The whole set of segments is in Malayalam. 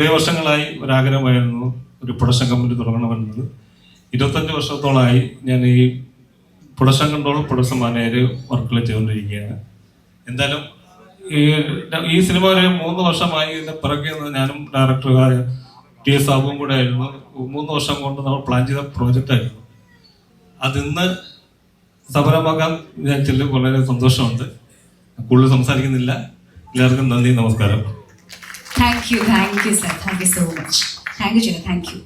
കുറേ വർഷങ്ങളായി ഒരാഗ്രഹമായിരുന്നു ഒരു പ്രൊഡക്ഷൻ കമ്പനി തുടങ്ങണമെന്നത് ഇരുപത്തഞ്ച് വർഷത്തോളമായി ഞാൻ ഈ പ്രൊഡക്ഷൻ കൺട്രോൾ പ്രൊഡക്ഷൻ മാനേജർ വർക്കുകൾ ചെയ്തുകൊണ്ടിരിക്കുകയാണ്. എന്തായാലും ഈ ഈ സിനിമ ഒരു മൂന്ന് വർഷമായി ഇതിന്റെ പിറകെ ഞാനും ഡയറക്ടറുമായ ടി എസ് സാബുവും കൂടെ ആയിരുന്നു. മൂന്ന് വർഷം കൊണ്ട് നമ്മൾ പ്ലാൻ ചെയ്ത പ്രോജക്റ്റ് ആയിരുന്നു. അതിന്ന് സഫലമാക്കാൻ വിചാരിച്ചതിൽ വളരെ സന്തോഷമുണ്ട്. കൂടുതൽ സംസാരിക്കുന്നില്ല. എല്ലാവർക്കും നന്ദി നമസ്കാരം. Thank you thank you sir thank you so much thank you ചേട്ടാ താങ്ക് യു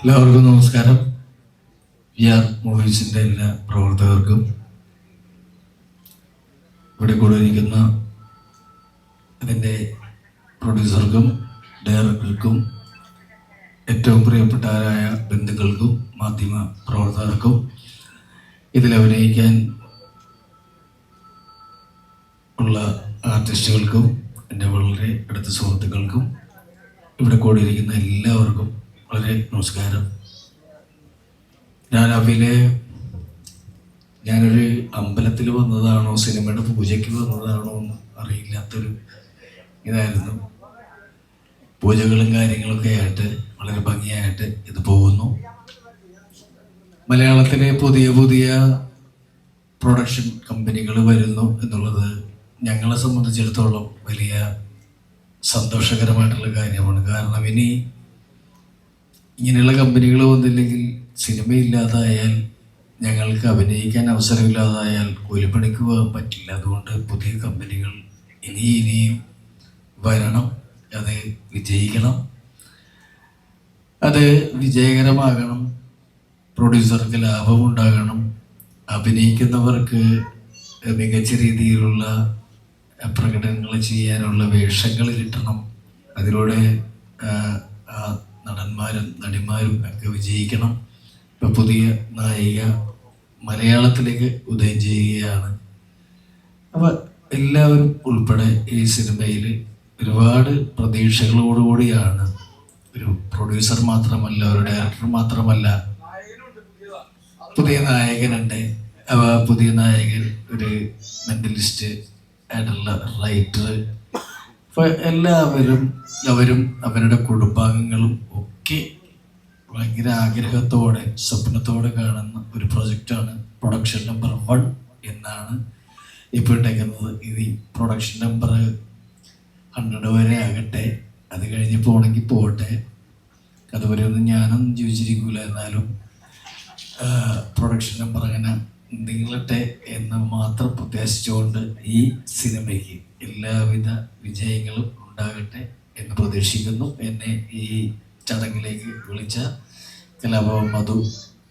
എല്ലാവർക്കും നമസ്കാരം. വി ആർ മൂവീസിന്റെ എല്ലാ പ്രവർത്തകർക്കും ഇവിടെ കൂടിയിരിക്കുന്ന അതിന്റെ പ്രൊഡ്യൂസർക്കും ഡയറക്ടർക്കും ഏറ്റവും പ്രിയപ്പെട്ടവരായ ബന്ധുക്കൾക്കും മാധ്യമ പ്രവർത്തകർക്കും ഇതിൽ അഭിനയിക്കാൻ ഉള്ള ആർട്ടിസ്റ്റുകൾക്കും എന്റെ വളരെ അടുത്ത സുഹൃത്തുക്കൾക്കും ഇവിടെ കൂടിയിരിക്കുന്ന എല്ലാവർക്കും വളരെ നമസ്കാരം. ഞാൻ അവിലെ ഞാനൊരു അമ്പലത്തിൽ വന്നതാണോ സിനിമയുടെ പൂജയ്ക്ക് വന്നതാണോ എന്ന് അറിയില്ലാത്തൊരു ഇതായിരുന്നു. പൂജകളും കാര്യങ്ങളൊക്കെ ആയിട്ട് വളരെ മലയാളത്തിലെ പുതിയ പുതിയ പ്രൊഡക്ഷൻ കമ്പനികൾ വരുന്നു എന്നുള്ളത് ഞങ്ങളെ സംബന്ധിച്ചിടത്തോളം വലിയ സന്തോഷകരമായിട്ടുള്ള കാര്യമാണ്. കാരണം ഇനി ഇങ്ങനെയുള്ള കമ്പനികൾ വന്നില്ലെങ്കിൽ സിനിമയില്ലാതായാൽ ഞങ്ങൾക്ക് അഭിനയിക്കാൻ അവസരമില്ലാതായാൽ കൂലിപ്പണിക്ക് പോകാൻ പറ്റില്ല. അതുകൊണ്ട് പുതിയ കമ്പനികൾ ഇനി ഇനിയും വരണം. അത് വിജയിക്കണം. അത് വിജയകരമാകണം. പ്രൊഡ്യൂസർക്ക് ലാഭമുണ്ടാകണം. അഭിനയിക്കുന്നവർക്ക് മികച്ച രീതിയിലുള്ള പ്രകടനങ്ങൾ ചെയ്യാനുള്ള വേഷങ്ങൾ കിട്ടണം. അതിലൂടെ നടന്മാരും നടിമാരും ഒക്കെ വിജയിക്കണം. ഇപ്പം പുതിയ നായിക മലയാളത്തിലേക്ക് ഉദയം ചെയ്യുകയാണ്. അപ്പം എല്ലാവരും ഉൾപ്പെടെ ഈ സിനിമയിൽ ഒരുപാട് പ്രതീക്ഷകളോടുകൂടിയാണ്. ഒരു പ്രൊഡ്യൂസർ മാത്രമല്ല ഒരു ഡയറക്ടർ മാത്രമല്ല പുതിയ നായകനുണ്ട്. അവ പുതിയ നായകൻ ഒരു മെന്റലിസ്റ്റ് ആയിട്ടുള്ള റൈറ്റർ അപ്പൊ എല്ലാവരും അവരും അവരുടെ കുടുംബാംഗങ്ങളും ഒക്കെ ഭയങ്കര ആഗ്രഹത്തോടെ സ്വപ്നത്തോടെ കാണുന്ന ഒരു പ്രൊജക്റ്റാണ് പ്രൊഡക്ഷൻ നമ്പർ വൺ എന്നാണ് ഇപ്പോൾ ഇട്ടേക്കുന്നത് ഇത് പ്രൊഡക്ഷൻ നമ്പർ ഹൺഡ്രഡ് വരെ ആകട്ടെ. അത് കഴിഞ്ഞ് പോകണമെങ്കിൽ പോകട്ടെ അതുവരെ ഒന്നും ഞാനൊന്നും ജീവിച്ചിരിക്കൂല എന്നാലും നമ്പർ അങ്ങനെ നീളട്ടെ എന്ന് മാത്രം പ്രത്യാശിച്ചുകൊണ്ട് ഈ സിനിമയ്ക്ക് എല്ലാവിധ വിജയങ്ങളും ഉണ്ടാകട്ടെ എന്ന് പ്രതീക്ഷിക്കുന്നു. എന്നെ ഈ ചടങ്ങിലേക്ക് വിളിച്ച കലാഭവൻ മധു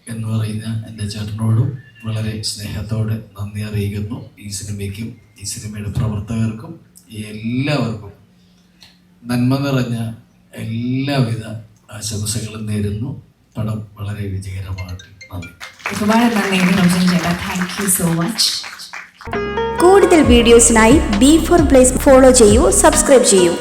എന്ന് പറയുന്ന എന്റെ ചേട്ടനോടും വളരെ സ്നേഹത്തോടെ നന്ദി അറിയിക്കുന്നു. ഈ സിനിമയ്ക്കും ഈ സിനിമയുടെ പ്രവർത്തകർക്കും എല്ലാവർക്കും നന്മ നിറഞ്ഞ എല്ലാവിധ ആശംസകളും നേരുന്നു. പടം വളരെ വിജയകരമാകട്ടെ നന്ദി. ഒരുപാട് നന്ദി. ധർമ്മജൻ ചേട്ടാ താങ്ക് യു സോ മച്ച് കൂടുതൽ വീഡിയോസിനായി ബി ഫോർ പ്ലേസ് ഫോളോ ചെയ്യൂ സബ്സ്ക്രൈബ് ചെയ്യൂ.